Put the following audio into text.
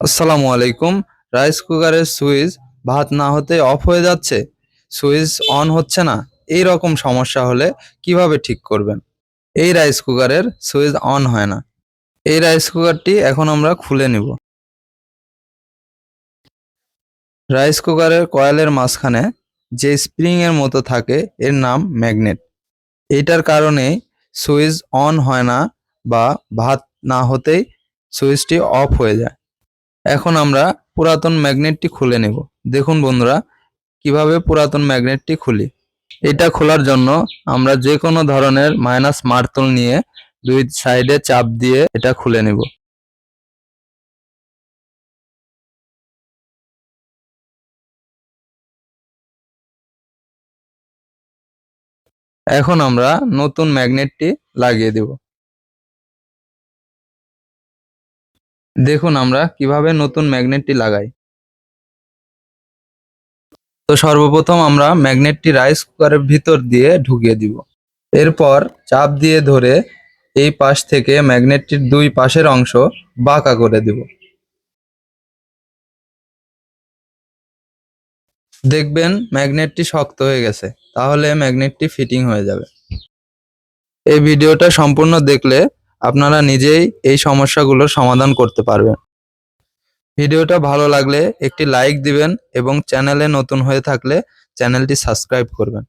আসসালামু আলাইকুম। রাইস কুকারের সুইচ ভাত না হতে অফ হয়ে যাচ্ছে? সুইচ অন হচ্ছে না। এই রকম সমস্যা হলে কীভাবে ঠিক করবেন? এই রাইস কুকারের সুইচ অন হয় না। এই রাইস কুকারটি এখন আমরা খুলে নিব। রাইস কুকারের কয়েলের মাঝখানে যে স্প্রিং এর মতো থাকে, এর নাম ম্যাগনেট। এটার কারণে সুইচ অন হয় না বা ভাত না হতেই সুইচটি অফ হয়ে যায়। এখন আমরা পুরাতন ম্যাগনেটটি খুলে নেব। দেখুন বন্ধুরা, কীভাবে পুরাতন ম্যাগনেটটি খুলি। এটা খোলার জন্য আমরা যে কোনো ধরনের মাইনাস মার্তল নিয়ে দুই সাইডে চাপ দিয়ে এটা খুলে নেব। এখন আমরা নতুন ম্যাগনেটটি লাগিয়ে দেব। দেখুন আমরা কীভাবে নতুন ম্যাগনেটটি লাগাই। তো সর্বপ্রথম আমরা ম্যাগনেটটি রাইস কুকারের ভিতর দিয়ে ঢুকিয়ে দিব। এরপর চাপ দিয়ে ধরে এই পাশ থেকে ম্যাগনেটটির দুই পাশের অংশ বাঁকা করে দিব। দেখবেন ম্যাগনেটটি শক্ত হয়ে গেছে, তাহলে ম্যাগনেটটি ফিটিং হয়ে যাবে। এই ভিডিওটা সম্পূর্ণ দেখলে আপনারা নিজেই এই সমস্যাগুলোর সমাধান করতে পারবেন। ভিডিওটা ভালো লাগলে একটি লাইক দিবেন এবং চ্যানেলে নতুন হয়ে থাকলে চ্যানেলটি সাবস্ক্রাইব করবেন।